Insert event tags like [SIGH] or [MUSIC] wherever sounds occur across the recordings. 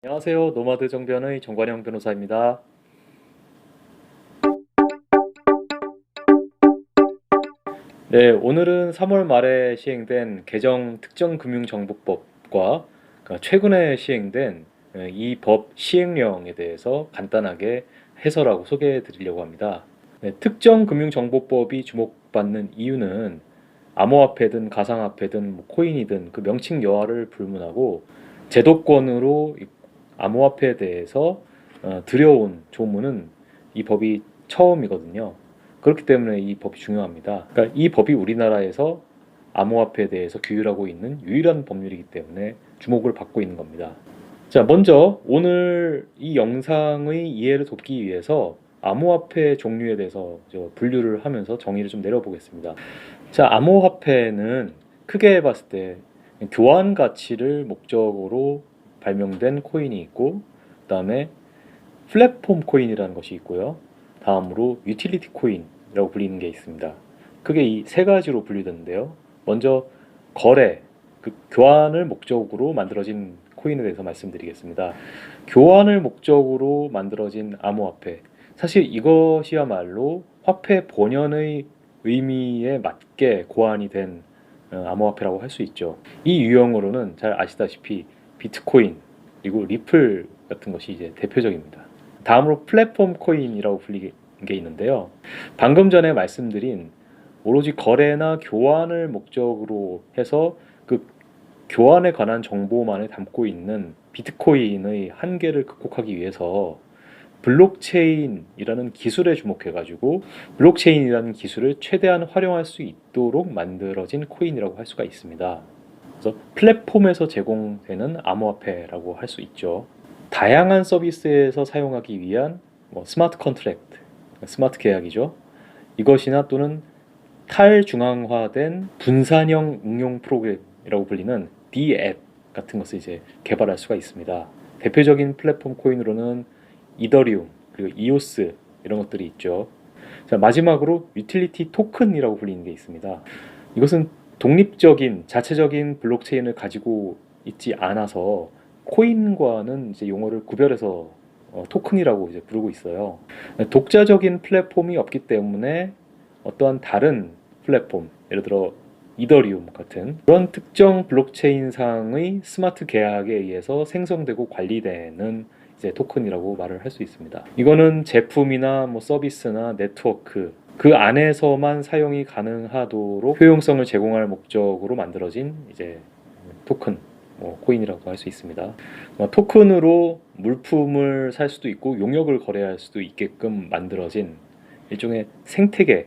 안녕하세요. 노마드 정변의 정관영 변호사입니다. 네, 오늘은 3월 말에 시행된 개정 특정금융정보법과 그 최근에 시행된 예, 이법 시행령에 대해서 간단하게 해설하고 소개해 드리려고 합니다. 네, 특정금융정보법이 주목받는 이유는 암호화폐든 가상화폐든 뭐 코인이든 그 명칭 여하를 불문하고 제도권으로 이 암호화폐에 대해서 어, 들여온 조문은 이 법이 처음이거든요. 그렇기 때문에 이 법이 중요합니다. 그러니까 이 법이 우리나라에서 암호화폐에 대해서 규율하고 있는 유일한 법률이기 때문에 주목을 받고 있는 겁니다. 자, 먼저 오늘 이 영상의 이해를 돕기 위해서 암호화폐 종류에 대해서 저 분류를 하면서 정의를 좀 내려보겠습니다. 자, 암호화폐는 크게 봤을 때 교환 가치를 목적으로 발명된 코인이 있고, 그 다음에 플랫폼 코인이라는 것이 있고요. 다음으로 유틸리티 코인이라고 불리는 게 있습니다. 크게 이 세 가지로 분류되는데요. 먼저 거래, 그 교환을 목적으로 만들어진 코인에 대해서 말씀드리겠습니다. 교환을 목적으로 만들어진 암호화폐. 사실 이것이야말로 화폐 본연의 의미에 맞게 고안이 된 어, 암호화폐라고 할 수 있죠. 이 유형으로는 잘 아시다시피 비트코인 그리고 리플 같은 것이 이제 대표적입니다. 다음으로 플랫폼 코인이라고 불리는 게 있는데요. 방금 전에 말씀드린 오로지 거래나 교환을 목적으로 해서 그 교환에 관한 정보만을 담고 있는 비트코인의 한계를 극복하기 위해서 블록체인이라는 기술에 주목해가지고 블록체인이라는 기술을 최대한 활용할 수 있도록 만들어진 코인이라고 할 수가 있습니다. 그래서 플랫폼에서 제공되는 암호화폐라고 할 수 있죠. 다양한 서비스에서 사용하기 위한 뭐 스마트 컨트랙트, 스마트 계약이죠. 이것이나 또는 탈중앙화된 분산형 응용 프로그램이라고 불리는 D앱 같은 것을 이제 개발할 수가 있습니다. 대표적인 플랫폼 코인으로는 이더리움 그리고 이오스 이런 것들이 있죠. 자, 마지막으로 유틸리티 토큰이라고 불리는 게 있습니다. 이것은 독립적인 자체적인 블록체인을 가지고 있지 않아서 코인과는 이제 용어를 구별해서 어, 토큰이라고 이제 부르고 있어요. 독자적인 플랫폼이 없기 때문에 어떠한 다른 플랫폼, 예를 들어 이더리움 같은 그런 특정 블록체인상의 스마트 계약에 의해서 생성되고 관리되는 이제 토큰이라고 말을 할 수 있습니다. 이거는 제품이나 뭐 서비스나 네트워크 그 안에서만 사용이 가능하도록 효용성을 제공할 목적으로 만들어진 이제 토큰, 뭐 코인이라고 할 수 있습니다. 뭐 토큰으로 물품을 살 수도 있고 용역을 거래할 수도 있게끔 만들어진 일종의 생태계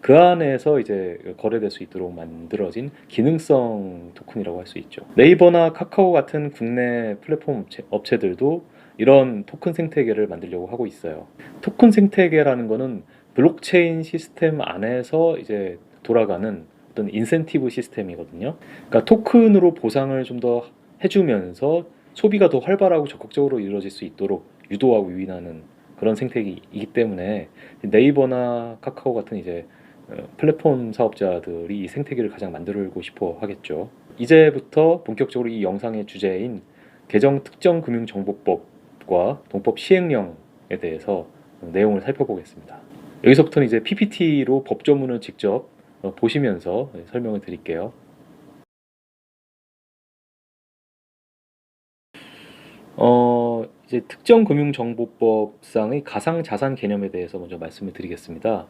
그 안에서 이제 거래될 수 있도록 만들어진 기능성 토큰이라고 할 수 있죠. 네이버나 카카오 같은 국내 플랫폼 업체, 업체들도 이런 토큰 생태계를 만들려고 하고 있어요. 토큰 생태계라는 거는 블록체인 시스템 안에서 이제 돌아가는 어떤 인센티브 시스템이거든요. 그러니까 토큰으로 보상을 좀 더 해주면서 소비가 더 활발하고 적극적으로 이루어질 수 있도록 유도하고 유인하는 그런 생태계이기 때문에 네이버나 카카오 같은 이제 어, 플랫폼 사업자들이 이 생태계를 가장 만들고 싶어 하겠죠. 이제부터 본격적으로 이 영상의 주제인 개정 특정 금융 정보법과 동법 시행령에 대해서 내용을 살펴보겠습니다. 여기서부터는 이제 PPT로 법조문을 직접 어, 보시면서 설명을 드릴게요. 어, 이제 특정 금융 정보법상의 가상 자산 개념에 대해서 먼저 말씀을 드리겠습니다.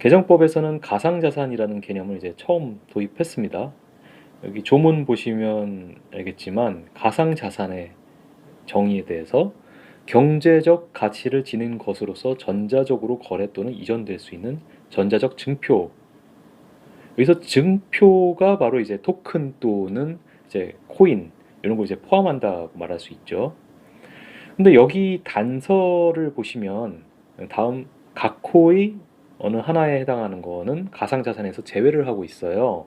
개정법에서는 가상 자산이라는 개념을 이제 처음 도입했습니다. 여기 조문 보시면 알겠지만 가상 자산의 정의에 대해서 경제적 가치를 지닌 것으로서 전자적으로 거래 또는 이전될 수 있는 전자적 증표. 여기서 증표가 바로 이제 토큰 또는 이제 코인 이런 걸 이제 포함한다고 말할 수 있죠. 근데 여기 단서를 보시면 다음 각호의 어느 하나에 해당하는 거는 가상자산에서 제외를 하고 있어요.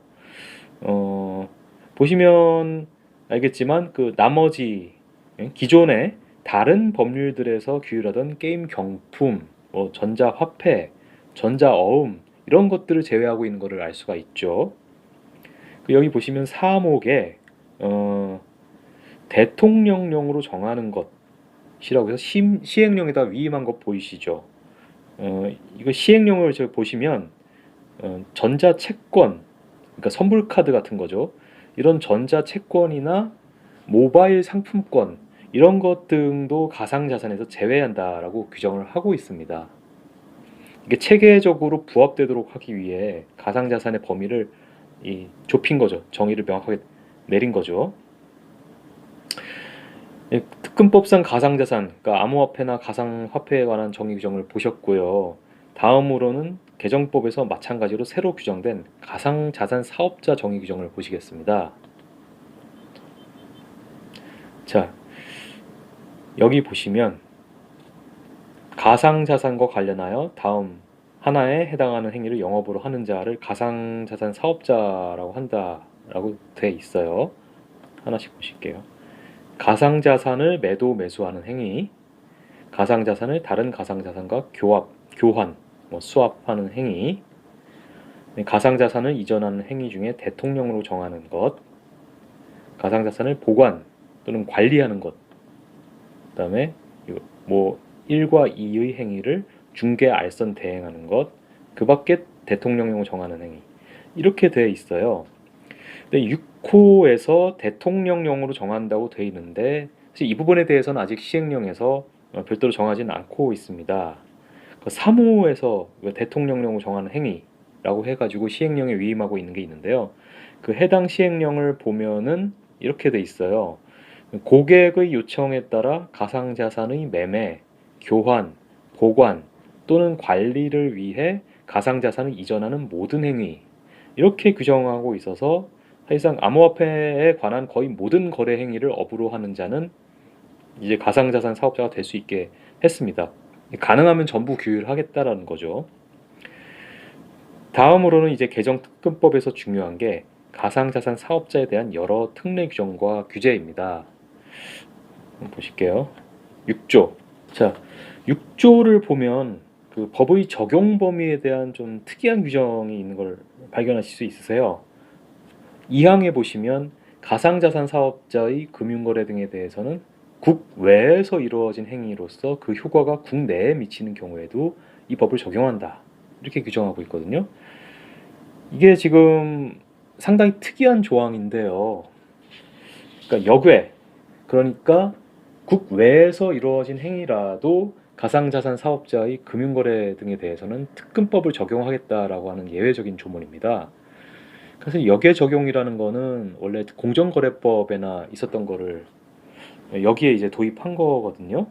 어, 보시면 알겠지만 그 나머지 예, 기존의 다른 법률들에서 규율하던 게임 경품, 뭐 전자화폐, 전자어음 이런 것들을 제외하고 있는 것을 알 수가 있죠. 그 여기 보시면 사목에 어, 대통령령으로 정하는 것이라고 해서 시, 시행령에다 위임한 것 보이시죠? 어, 이거 시행령을 저 보시면 어, 전자 채권, 그러니까 선불 카드 같은 거죠. 이런 전자 채권이나 모바일 상품권 이런 것 등도 가상자산에서 제외한다라고 규정을 하고 있습니다. 이게 체계적으로 부합되도록 하기 위해 가상자산의 범위를 이 좁힌 거죠. 정의를 명확하게 내린 거죠. 예, 특근법상 가상자산, 그러니까 암호화폐나 가상화폐에 관한 정의 규정을 보셨고요. 다음으로는 개정법에서 마찬가지로 새로 규정된 가상자산 사업자 정의 규정을 보시겠습니다. 자, 여기 보시면 가상자산과 관련하여 다음 하나에 해당하는 행위를 영업으로 하는 자를 가상자산 사업자라고 한다라고 돼 있어요. 하나씩 보실게요. 가상자산을 매도 매수하는 행위, 가상자산을 다른 가상자산과 교합, 교환, 뭐 수합하는 행위, 네, 가상자산을 이전하는 행위 중에 대통령으로 정하는 것, 가상자산을 보관 또는 관리하는 것, 그다음에 뭐 1과 2의 행위를 중개 알선 대행하는 것, 그 밖에 대통령령을 정하는 행위 이렇게 돼 있어요. 근데 6호에서 대통령령으로 정한다고 돼 있는데 사실 이 부분에 대해서는 아직 시행령에서 어, 별도로 정하지는 않고 있습니다. 그 3호에서 대통령령으로 정하는 행위라고 해가지고 시행령에 위임하고 있는 게 있는데요. 그 해당 시행령을 보면은 이렇게 돼 있어요. 고객의 요청에 따라 가상자산의 매매, 교환, 보관 또는 관리를 위해 가상자산을 이전하는 모든 행위 이렇게 규정하고 있어서 사실상 암호화폐에 관한 거의 모든 거래 행위를 업으로 하는 자는 이제 가상자산 사업자가 될 수 있게 했습니다. 가능하면 전부 규율하겠다라는 거죠. 다음으로는 이제 개정 특근법에서 중요한 게 가상자산 사업자에 대한 여러 특례 규정과 규제입니다. 보실게요. 6조. 자, 6조를 보면 그 법의 적용 범위에 대한 좀 특이한 규정이 있는 걸 발견하실 수 있으세요. 2항에 보시면 가상자산 사업자의 금융거래 등에 대해서는 국외에서 이루어진 행위로서 그 효과가 국내에 미치는 경우에도 이 법을 적용한다. 이렇게 규정하고 있거든요. 이게 지금 상당히 특이한 조항인데요. 그러니까 역외, 그러니까 국외에서 이루어진 행위라도 가상자산 사업자의 금융거래 등에 대해서는 특근법을 적용하겠다라고 하는 예외적인 조문입니다. 그래서 역외 적용이라는 거는 원래 공정거래법에나 있었던 거를 여기에 이제 도입한 거거든요.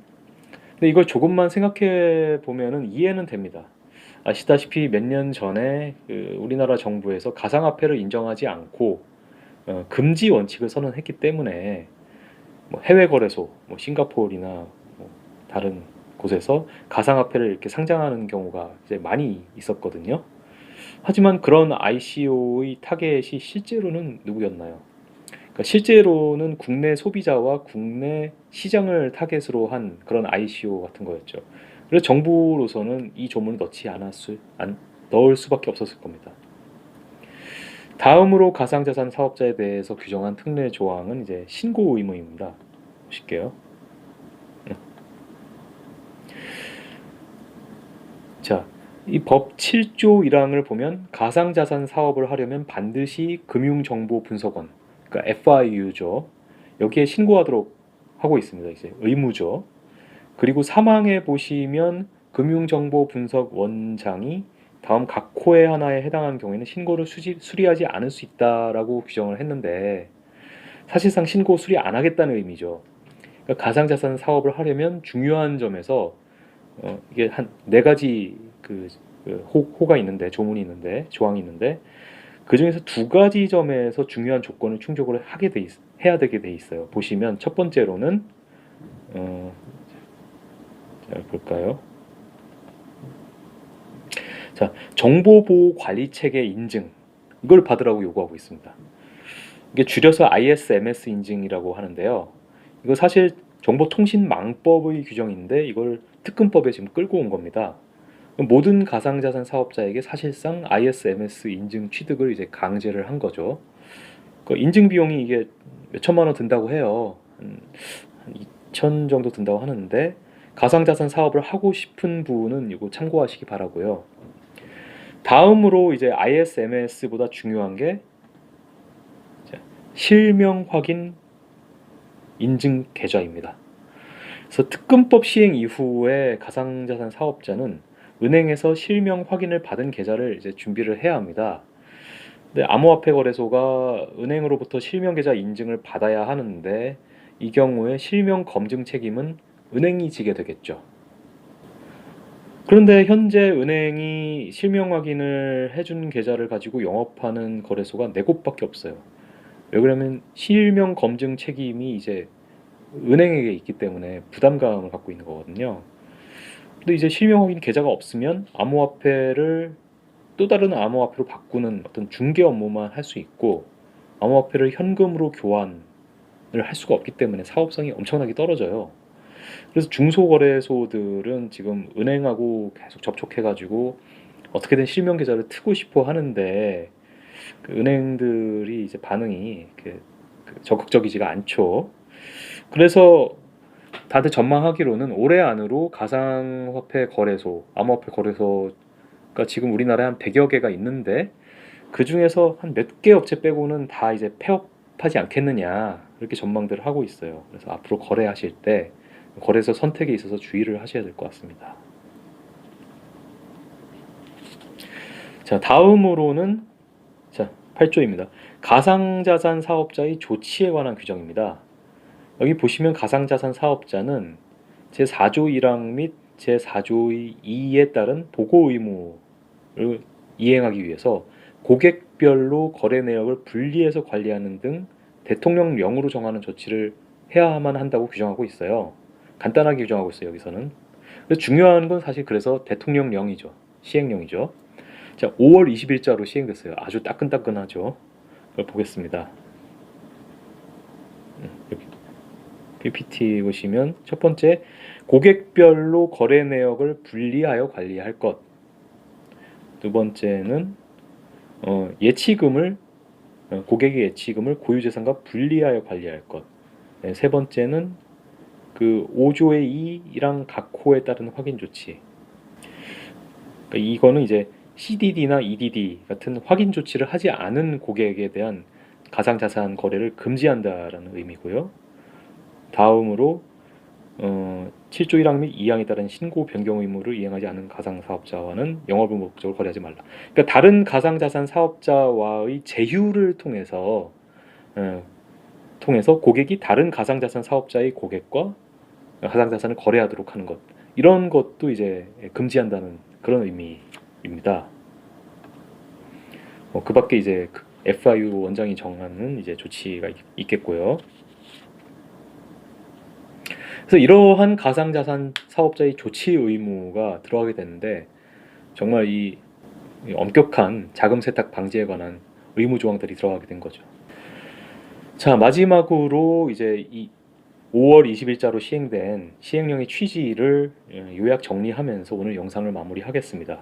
근데 이걸 조금만 생각해 보면은 이해는 됩니다. 아시다시피 몇 년 전에 그 우리나라 정부에서 가상화폐를 인정하지 않고 어, 금지 원칙을 선언했기 때문에 뭐 해외 거래소, 뭐 싱가포르나 뭐 다른 곳에서 가상화폐를 이렇게 상장하는 경우가 이제 많이 있었거든요. 하지만 그런 ICO의 타겟이 실제로는 누구였나요? 그러니까 실제로는 국내 소비자와 국내 시장을 타겟으로 한 그런 ICO 같은 거였죠. 그래서 정부로서는 이 조문을 넣지 않았을 안, 넣을 수밖에 없었을 겁니다. 다음으로 가상자산 사업자에 대해서 규정한 특례 조항은 이제 신고 의무입니다. 보실게요. 네. 자, 이 법 7조 1항을 보면 가상자산 사업을 하려면 반드시 금융정보분석원, 그러니까 FIU죠. 여기에 신고하도록 하고 있습니다. 이제 의무죠. 그리고 3항에 보시면 금융정보분석원장이 다음 각 코에 하나에 해당하는 경우에는 신고를 수지, 수리하지 않을 수 있다라고 규정을 했는데 사실상 신고 수리 안 하겠다는 의미죠. 그러니까 가상자산 사업을 하려면 중요한 점에서 어, 이게 한 네 가지 그, 그 호, 호가 있는데 조문이 있는데 조항이 있는데 그 중에서 두 가지 점에서 중요한 조건을 충족을 하게 돼 있, 해야 되게 돼 있어요. 보시면 첫 번째로는 어, 자 볼까요? 자, 정보보호 관리 체계 인증 이걸 받으라고 요구하고 있습니다. 이게 줄여서 ISMS 인증이라고 하는데요. 이거 사실 정보통신망법의 규정인데 이걸 특근법에 지금 끌고 온 겁니다. 모든 가상자산 사업자에게 사실상 ISMS 인증 취득을 이제 강제를 한 거죠. 그 인증 비용이 이게 몇 천만 원 든다고 해요. 한, 한 2천 정도 든다고 하는데 가상자산 사업을 하고 싶은 분은 이거 참고하시기 바라고요. 다음으로 이제 ISMS보다 중요한 게 자, 실명 확인 인증 계좌입니다. 그래서 특근법 시행 이후에 가상자산 사업자는 은행에서 실명 확인을 받은 계좌를 이제 준비를 해야 합니다. 근데 암호화폐 거래소가 은행으로부터 실명 계좌 인증을 받아야 하는데 이 경우에 실명 검증 책임은 은행이 지게 되겠죠. 그런데 현재 은행이 실명 확인을 해준 계좌를 가지고 영업하는 거래소가 네 곳밖에 없어요. 왜 그러면 실명 검증 책임이 이제 은행에게 있기 때문에 부담감을 갖고 있는 거거든요. 근데 이제 실명 확인 계좌가 없으면 암호화폐를 또 다른 암호화폐로 바꾸는 어떤 중개 업무만 할 수 있고 암호화폐를 현금으로 교환을 할 수가 없기 때문에 사업성이 엄청나게 떨어져요. 그래서 중소거래소들은 지금 은행하고 계속 접촉해가지고 어떻게든 실명 계좌를 트고 싶어 하는데 그 은행들이 이제 반응이 그- 그 적극적이지가 않죠. 그래서 다들 전망하기로는 올해 안으로 가상화폐 거래소, 암호화폐 거래소가 지금 우리나라에 한 100여 개가 있는데 그 중에서 한 몇 개 업체 빼고는 다 이제 폐업하지 않겠느냐 이렇게 전망들을 하고 있어요. 그래서 앞으로 거래하실 때 거래소 선택에 있어서 주의를 하셔야 될 것 같습니다. 자, 다음으로는 자, 8조입니다. 가상자산 사업자의 조치에 관한 규정입니다. 여기 보시면 가상자산 사업자는 제4조 1항 및 제4조 2에 따른 보고 의무를 이행하기 위해서 고객별로 거래 내역을 분리해서 관리하는 등 대통령령으로 정하는 조치를 해야만 한다고 규정하고 있어요. 간단하게 규정하고 있어요. 여기서는. 그래서 중요한 건 사실 그래서 대통령령이죠. 시행령이죠. 자, 5월 20일자로 시행됐어요. 아주 따끈따끈하죠. 보겠습니다. 음, 여기 PPT 보시면 첫 번째 고객별로 거래 내역을 분리하여 관리할 것. 두 번째는 어, 예치금을 어, 고객의 예치금을 고유재산과 분리하여 관리할 것. 네, 세 번째는 그 5조의 2랑 각 호에 따른 확인 조치. 그러니까 이거는 이제 CDD나 EDD 같은 확인 조치를 하지 않은 고객에 대한 가상 자산 거래를 금지한다라는 의미고요. 다음으로 어, 7조 1항 및 2항에 따른 신고 변경 의무를 이행하지 않은 가상 사업자와는 영업을 목적으로 거래하지 말라. 그러니까 다른 가상 자산 사업자와의 제휴를 통해서 어, 통해서 고객이 다른 가상 자산 사업자의 고객과 가상 자산을 거래하도록 하는 것 이런 것도 이제 금지한다는 그런 의미입니다. 어, 그밖에 이제 그 FIU 원장이 정하는 이제 조치가 있- 있겠고요. 그래서 이러한 가상자산 사업자의 조치 의무가 들어가게 되는데 정말 이, 이 엄격한 자금 세탁 방지에 관한 의무 조항들이 들어가게 된 거죠. 자 마지막으로 이제 이 5월 20일자로 시행된 시행령의 취지를 어, 요약 정리하면서 오늘 영상을 마무리하겠습니다.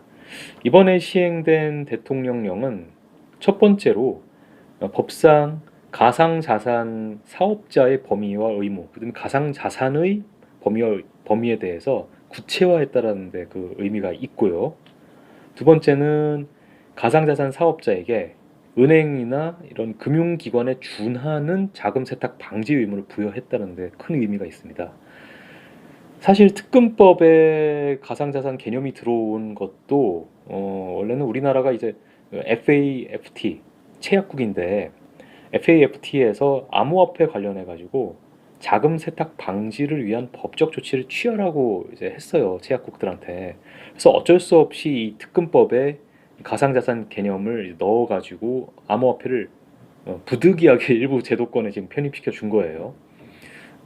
이번에 시행된 대통령령은 첫 번째로 어, 법상 가상자산 사업자의 범위와 의무, 그다음 가상자산의 범위와 범위에 대해서 구체화했다라는 데 그 의미가 있고요. 두 번째는 가상자산 사업자에게 은행이나 이런 금융기관에 준하는 자금 세탁 방지 의무를 부여했다는 데 큰 의미가 있습니다. 사실 특검법에 가상자산 개념이 들어온 것도 어, 원래는 우리나라가 이제 FAFT 체약국인데 FAFT에서 암호화폐 관련해 가지고 자금 세탁 방지를 위한 법적 조치를 취하라고 이제 했어요 체약국들한테. 그래서 어쩔 수 없이 이 특검법에 가상자산 개념을 넣어 가지고 암호화폐를 어, 부득이하게 [LAUGHS] 일부 제도권에 지금 편입시켜 준 거예요.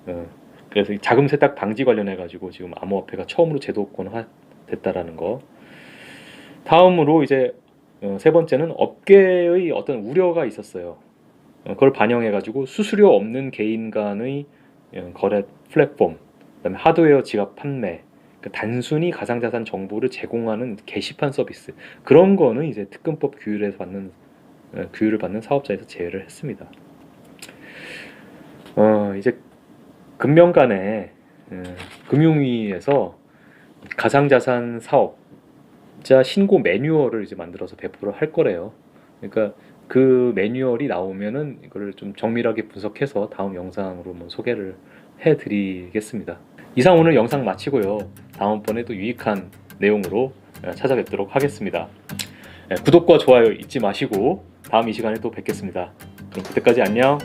어, 그래서 이 자금 세탁 방지 관련해 가지고 지금 암호화폐가 처음으로 제도권화 됐다라는 거. 다음으로 이제 어, 세 번째는 업계의 어떤 우려가 있었어요. 어, 그걸 반영해 가지고 수수료 없는 개인 간의 어, 거래 플랫폼, 그다음에 하드웨어 지갑 판매, 그 단순히 가상자산 정보를 제공하는 게시판 서비스 그런 거는 이제 특근법 규율에서 받는 어, 규율을 받는 사업자에서 제외를 했습니다. 어 이제 금명간에 음, 금융위에서 가상자산 사업자 신고 매뉴얼을 이제 만들어서 배포를 할 거래요. 그러니까 그 매뉴얼이 나오면은 이거를 좀 정밀하게 분석해서 다음 영상으로 뭐 소개를 해드리겠습니다. 이상 오늘 영상 마치고요. 다음번에 또 유익한 내용으로 찾아뵙도록 하겠습니다. 예, 구독과 좋아요 잊지 마시고 다음 이 시간에 또 뵙겠습니다. 그럼 그때까지 안녕.